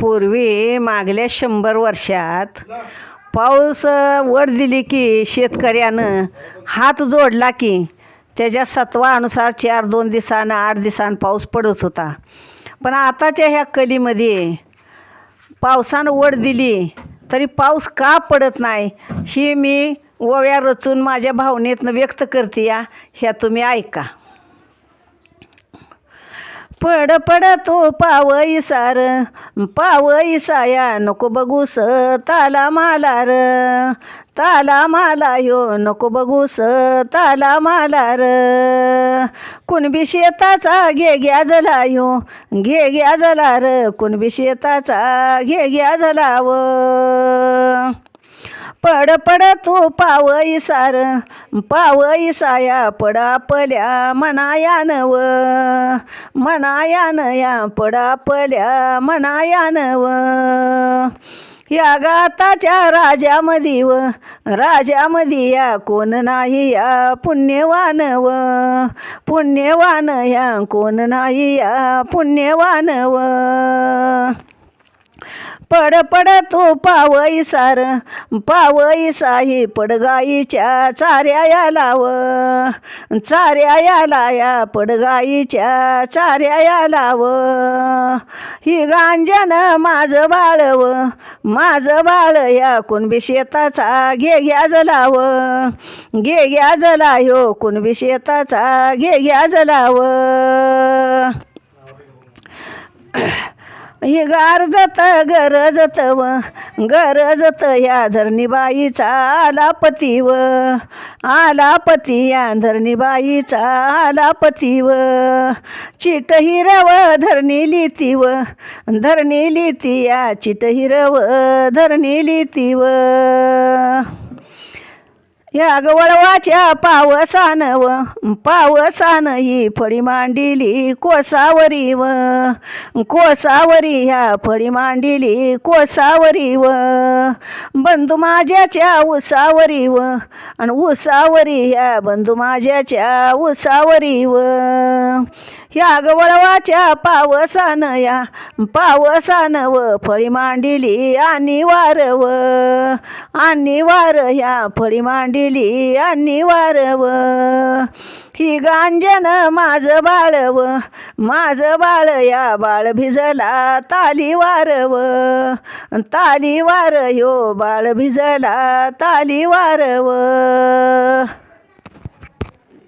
पूर्वी मागल्या शंभर वर्षात पाऊस अ, वर दिली की शेतकऱ्यानं हात जोडला की त्याच्या सत्वानुसार चार दोन दिवसानं आठ दिवसानं पाऊस पडत होता. पण आताच्या ह्या कलीमध्ये पावसानं वड दिली तरी पाऊस का पडत नाही ही मी ओव्या रचून माझ्या भावनेतनं व्यक्त करते या ह्या तुम्ही ऐका. पड पड तो पावई सार पावई साया नको बघूस ताला मालार. ताला माला यो नको बघूस ताला मालार. कुणबी शेताचा घे घ्या झाला यो घे घ्या झाला र कुणबी शेताचा घे घ्या जलाव. पड पड तू पावई सार पावई साया पडा पल्या मनायान व मनायान नया पडा पल्या मनायान व या गाताच्या राजामधी व राजामधी या कोण नाही या पुण्यवान व पुण्यवान या कोण नाही या पुण्यवान व पड पड तू पावई सार पावई साई पडगाईच्या चाऱ्या लाव. चाऱ्या लाया पडगाईच्या चाऱ्या लाव. ही गांजन माझं बाळव माझं बाळ या कुणबी शेताचा घे घ्याज लाव. घे घ्याज जला कुणबी शेताचा घे घ्या जलाव हे गारजत गरजत व गरजत या धरणीबाईचा आला पती व आला पती या धरणीबाईचा आला पती व चिट हिरव धरणी लिहिती व धरणी लिती या चिट हिरव धरणी लिती व या गवळवाच्या पावसान व पावसान ही फळी मांडिली कोसावरी व कोसावरी ह्या फळी मांडिली कोसावरी व बंधू माझ्याच्या उसावरी व आणि उसावरी ह्या बंधू माझ्याच्या उसावरी व ह्या गवळवाच्या पावसान या पावसान व फळी मांडिली आणि वारव. आणि वार ह्या फळी मांडिली आणि वारव. ही गांजन माझं बाळव माझं बाळ या बाळ भिजला ताली वारव. ताली वार ह्यो बाळ भिजला ताली वारव.